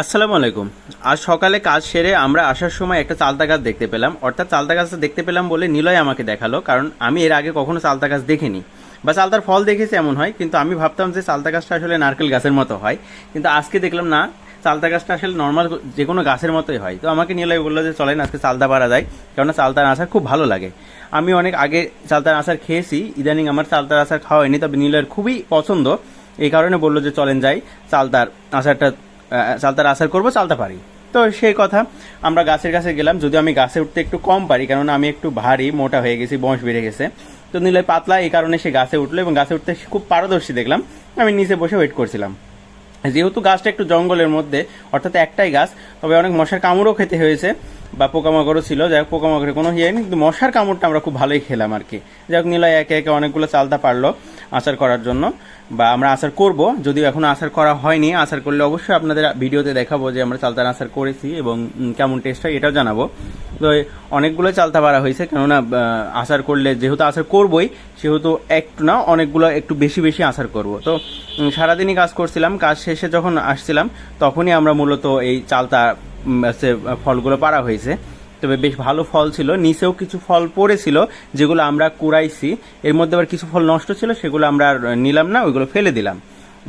আসসালামু আলাইকুম। আজ সকালে কাজ সেরে আমরা আসার সময় একটা চালতা গাছ দেখতে পেলাম। অর্থাৎ চালতা গাছটা দেখতে পেলাম বলে নিলয় আমাকে দেখাল, কারণ আমি এর আগে কখনো চালতা গাছ দেখিনি। বা চালতার ফল দেখেছি এমন হয়, কিন্তু আমি ভাবতাম যে চালতা গাছটা আসলে নারকেল গাছের মতো হয়। কিন্তু আজকে দেখলাম না, চালতা গাছটা আসলে নর্মাল যে কোনো গাছের মতোই হয়। তো আমাকে নিলয় বলল যে, চলেন আজকে চালতা পারা যায় কেননা চালতার আচার খুব ভালো লাগে। আমি অনেক আগে চালতার আচার খেয়েছি, ইদানিং আমার চালতার আচার খাওয়া হয়নি, তবে নিলয়ের খুবই পছন্দ। এই কারণে বলল যে, চলেন যাই, চালতার আচারটা চালতার আচার করব চালতা পারি। তো সেই কথা, আমরা গাছের কাছে গেলাম, যদিও আমি গাছে উঠতে একটু কম পারি কারণ আমি একটু ভারী, মোটা হয়ে গেছি, বয়স বেড়ে গেছে। তো নিলয় পাতলা, এই কারণে সে গাছে উঠল এবং গাছে উঠতে খুব পারদর্শী দেখলাম। আমি নিচে বসে ওয়েট করছিলাম। যেহেতু গাছটা একটু জঙ্গলের মধ্যে, অর্থাৎ একটাই গাছ, তবে অনেক মশার কামড়ও খেতে হয়েছে। বা পোকামাকড়ও ছিল। যাই হোক পোকামাকড়ের কোনো ইয়ে কিন্তু মশার কামড়টা আমরা খুব ভালোই খেলাম আর কি। যাই হোক, নিলয় একে একে অনেকগুলো চালতা পারল আচার করার জন্য, বা আমরা আচার করব। যদিও এখনও আচার করা হয়নি, আচার করলে অবশ্যই আপনাদের ভিডিওতে দেখাবো যে আমরা চালতার আচার করেছি এবং কেমন টেস্ট হয়, এটাও জানাব। তো অনেকগুলো চালতা পারা হয়েছে, কেননা আচার করলে যেহেতু আচার করবই, সেহেতু একটু না, অনেকগুলো একটু বেশি বেশি আচার করব। তো সারাদিনই কাজ করছিলাম, কাজ শেষে যখন আসছিলাম, তখনই আমরা মূলত এই চালতা ফলগুলো পারা হয়েছে। তবে বেশ ভালো ফল ছিল। নিচেও কিছু ফল পড়েছিল, যেগুলো আমরা কুড়াইছি। এর মধ্যে আবার কিছু ফল নষ্ট ছিল, সেগুলো আমরা নিলাম না, ওইগুলো ফেলে দিলাম।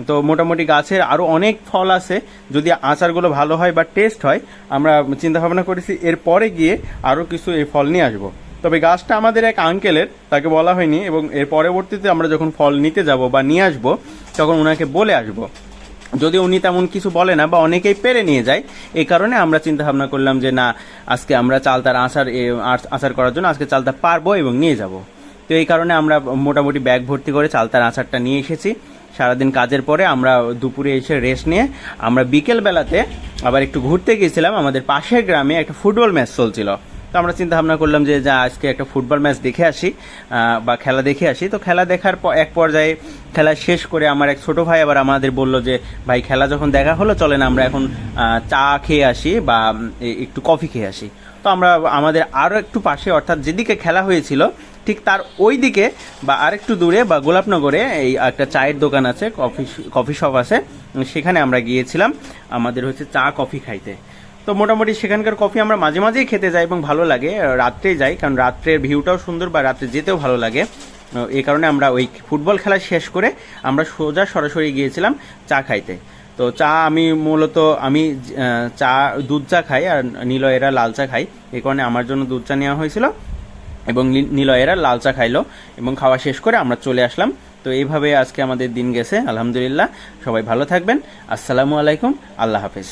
তো মোটামুটি গাছের আরও অনেক ফল আছে। যদি আচারগুলো ভালো হয় বা টেস্ট হয়, আমরা চিন্তা ভাবনা করেছি এরপরে গিয়ে আরও কিছু এই ফল নিয়ে আসব। তবে গাছটা আমাদের এক আঙ্কেলের তাকে বলা হয়নি, এবং এর পরবর্তীতে আমরা যখন ফল নিতে যাব বা নিয়ে আসব, তখন ওনাকে বলে আসব। যদি উনি তেমন কিছু বলে না বা অনেকেই পেরে নিয়ে যায় এই কারণে আমরা চিন্তা ভাবনা করলাম যে, না, আজকে আমরা চালতার আচার আচার করার জন্য আজকে চালতা পারব এবং নিয়ে যাব। তো এই কারণে আমরা মোটামুটি ব্যাগ ভর্তি করে চালতার আচারটা নিয়ে এসেছি। সারাদিন কাজের পরে আমরা দুপুরে এসে রেস্ট নিয়ে আমরা বিকেল বেলাতে আবার একটু ঘুরতে গিয়েছিলাম। আমাদের পাশের গ্রামে একটা ফুটবল ম্যাচ চলছিল। তো আমরা চিন্তা ভাবনা করলাম যে যা আজকে একটা ফুটবল ম্যাচ দেখে আসি বা খেলা দেখে আসি। তো খেলা দেখার এক পর্যায়ে খেলা শেষ করে আমার এক ছোট ভাই আবার আমাদের বলল যে, ভাই, খেলা যখন দেখা হলো, চলেন আমরা এখন চা খেয়ে আসি বা একটু কফি খেয়ে আসি। তো আমরা আমাদের আরও একটু পাশে, অর্থাৎ যেদিকে খেলা হয়েছিল, ঠিক তার ওই দিকে বা আরেকটু দূরে বা গোলাপনগরে এই একটা চায়ের দোকান আছে, কফি কফি শপ আছে, সেখানে আমরা গিয়েছিলাম। আমাদের হচ্ছে চা, কফি খাইতে। তো মোটামুটি সেখানকার কফি আমরা মাঝে মাঝেই খেতে যাই এবং ভালো লাগে রাত্রে যাই, কারণ রাত্রের ভিউটাও সুন্দর বা রাত্রে যেতেও ভালো লাগে। এই কারণে আমরা ওই ফুটবল খেলা শেষ করে আমরা সোজা সরাসরি গিয়েছিলাম চা খাইতে। তো চা আমি মূলত, আমি চা, দুধ চা খাই আর নীলয়েরা লাল চা খাই এই কারণে আমার জন্য দুধ চা নেওয়া হয়েছিল এবং নিলয়েরা লাল চা খাইলো এবং খাওয়া শেষ করে আমরা চলে আসলাম। তো এইভাবে আজকে আমাদের দিন গেছে, আলহামদুলিল্লাহ। সবাই ভালো থাকবেন। আসসালামু আলাইকুম। আল্লাহ হাফেজ।